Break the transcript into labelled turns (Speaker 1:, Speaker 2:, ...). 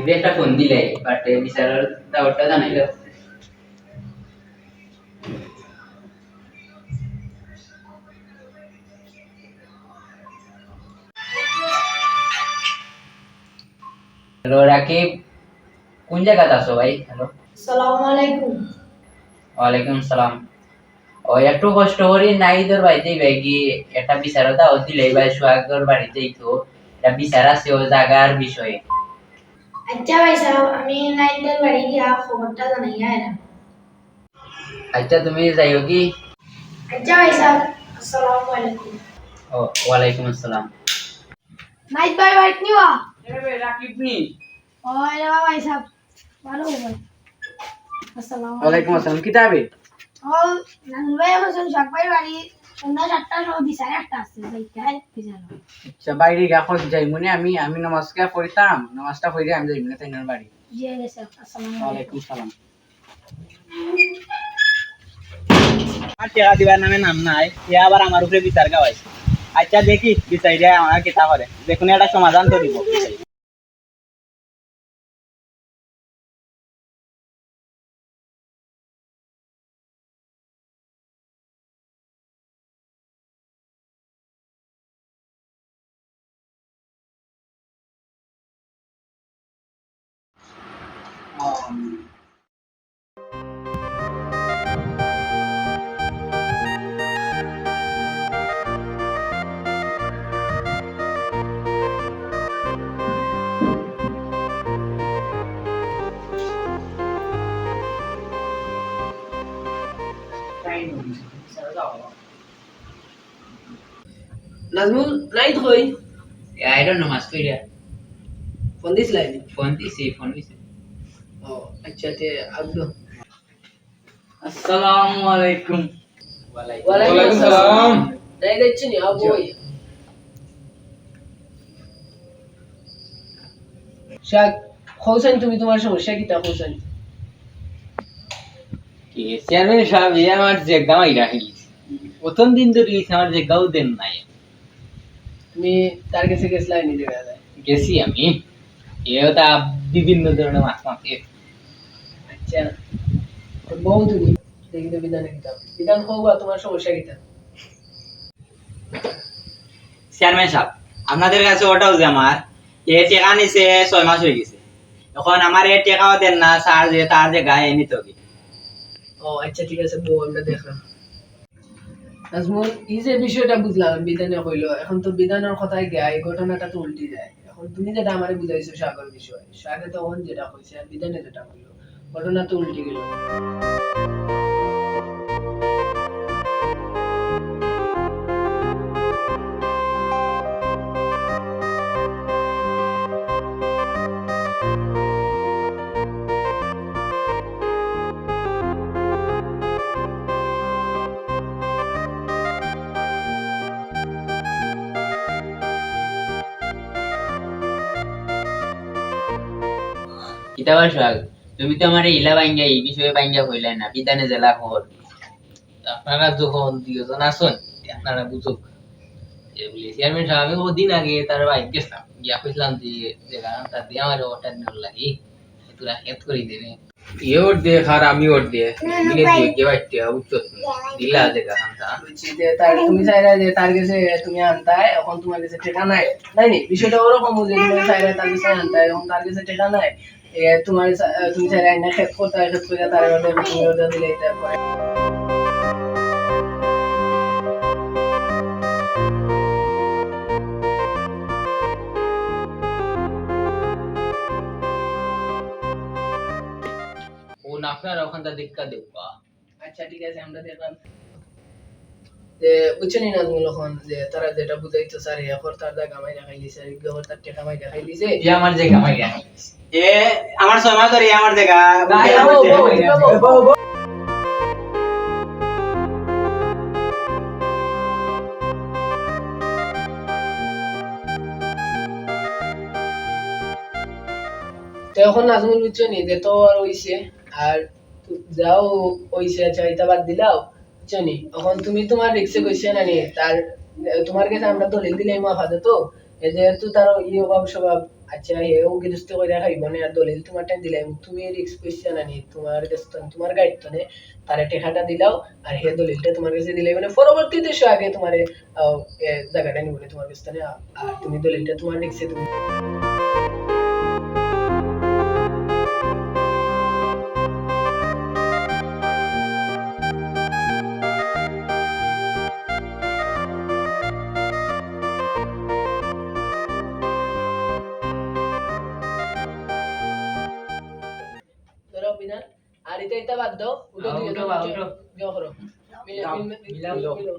Speaker 1: রাকিব একটা ফোন দিলে বাট বিচারের দাওয়াতটা জানাইলো হ্যালো রাকিব কোন জায়গাতে আছো ভাই হ্যালো
Speaker 2: সালামু আলাইকুম
Speaker 1: ওয়ালাইকুম সালাম ও একটু কষ্ট করি নাইদর বাড়িতেই ভাই কি একটা বিচারও দাও দিলে ভাই সোহাগর বাড়িতেই তো একটা বিচার আছে ও জায়গার বিষয়ে
Speaker 2: আচ্ছা ভাই সাহেব আমি নাইনদের বাড়ি গিয়া খবরটা জানাইয়া এলাম
Speaker 1: আচ্ছা তুমি যাইও কি
Speaker 2: আচ্ছা ভাই সাহেব আসসালামু আলাইকুম
Speaker 1: ও ওয়ালাইকুম আসসালাম
Speaker 2: নাইট ভাই বাড়ি নিবা
Speaker 1: রাকিব নি
Speaker 2: ও এলা ভাই সাহেব ভালো ভাই আসসালামু
Speaker 3: ওয়ালাইকুম আসসালাম কিতাবে
Speaker 2: ও নানুল ভাই হোসেন শাক ভাই বাড়ি সন্ধ্যা সাতটা সময় বিচারে একটা আসছে ভাই বিচার
Speaker 3: আচ্ছা বাইরে গা যাই মনে আমি আমি নামাজকে পড়িতাম নামাজটা পড়ে আমি যাই মনে তাই বাড়ি।
Speaker 2: জি আসসালামু আলাইকুম।
Speaker 3: সালাম।
Speaker 4: আর টেকা দিবার নামে নাম নাই এ আবার আমার উপরে বিচার গাওয়াইছে। আচ্ছা দেখি বিচাইরে আমার কিতা করে। দেখুন একটা সমাধান তো দিব
Speaker 5: নাজমুল নাই থৈ
Speaker 1: আই ডোন্ট নো মাস কইরা
Speaker 5: ফোন দিছিলাই নি
Speaker 1: ফোন দিছি ফোন দিছি
Speaker 5: ও আচ্ছা তে আব্দু
Speaker 3: আসসালামু আলাইকুম।
Speaker 5: ওয়ালাইকুম শাক হোসেন তুমি তোমার সমস্যা হোসেন।
Speaker 4: চেয়ারম্যান সাহেব এ আমার যে গাঁই রাখিল প্রথম দিন ধরে আমার যে গাও দেন নাই।
Speaker 5: তুমি তার কাছে গেছলাই
Speaker 4: গেছি আমি। এও তা বিভিন্ন ধরনের মাছ মাছ
Speaker 5: আচ্ছা বউ তুমি কিতাব বিধান হোক বা তোমার সমস্যা কিতা
Speaker 4: চেয়ারম্যান সাহেব আপনাদের কাছে ওটাও যে আমার এ টেকা নিছে ছয় মাস হয়ে গেছে। এখন আমার এ টেকাও দেন না স্যার যে তার যে গায়ে নিত কি।
Speaker 5: ও আচ্ছা ঠিক আছে বউ আমরা দেখলাম। নাজমুল এই যে বিষয়টা বুঝলাম বিধানে হইল এখন তো বিধানের কথায় গিয়া ঘটনাটা তো উল্টি যায় তুমি যেটা আমার বুঝাইছো, সাগর বিষয় সাগরে তখন যেটা হয়েছে আর বিধানে যেটা হইল ঘটনা তো উল্টে গেল।
Speaker 1: কিতাবা সোহাগ তুমি তো আমার ইলা বাইঙ্গা এই বিষয়ে বাইঙ্গা হইলেন না বিধানে জেলা খবর
Speaker 6: আপনারা যখন দুজন আসুন আপনারা বুঝুক। চেয়ারম্যান সাহেব আমি ওদিন আগে তার বাইক গেছিলাম। গিয়া কইছিলাম যে তার দিয়ে আমার ওটা দিন লাগি। তোরা হেত করে দেবে
Speaker 3: এ ওর দে আর আমি ওর দে। মিলে দিয়ে কে বাইতে উচ্চ দিলা দেখা হান্তা
Speaker 5: যে তার তুমি চাইরা যে তার কাছে তুমি এখন তোমার কাছে নাই। নাই বিষয়টা ওরকম যে তুমি চাইরা তার কাছে আনতায় এখন তার কাছে নাই। তোমার তুমি চাইরা এনে খেত করতে খেত করে তার তুমি ওটা দিলে তারপরে
Speaker 6: ও না আপনারা ওখানটা দেখা দেখবা
Speaker 5: আচ্ছা ঠিক আছে আমরা দেখলাম। যে বুঝছেন না তুমি এখন যে তারা যেটা বুঝাইতো স্যার এখন তার দা গামাই দেখাই দিছে আর তার টেকা মাই
Speaker 4: এ আমার যে গামাই এ আমার মাস ধরে আমার জায়গা
Speaker 5: তো এখন নাজমুল বুঝছ নি যে তো আর হইছে আর যাও হইছে আচ্ছা এটা বাদ দিলাও বুঝছ নি এখন তুমি তোমার রিক্সে কইছে না নি তার, তোমার কাছে আমরা দলিল দিলে মাফা তো। যেহেতু তার ই অভাব স্বভাব আচ্ছা করে আর দলিল তোমার টাইম দিলাম তুমি রিক্স কোয়েশ্চেন আনি তোমার কাছে তোমার গাইড নে। তারে টেকাটা দিলাও, আর হে দলিলটা তোমার কাছে দিলে মানে পরবর্তীতে সে আগে তোমার জায়গাটা নিবনে তোমার কাছে আর তুমি দলিলটা তোমার রিক্সে তুমি আর এটা বাদ দাও উঠো মিলে। মিলো মিলো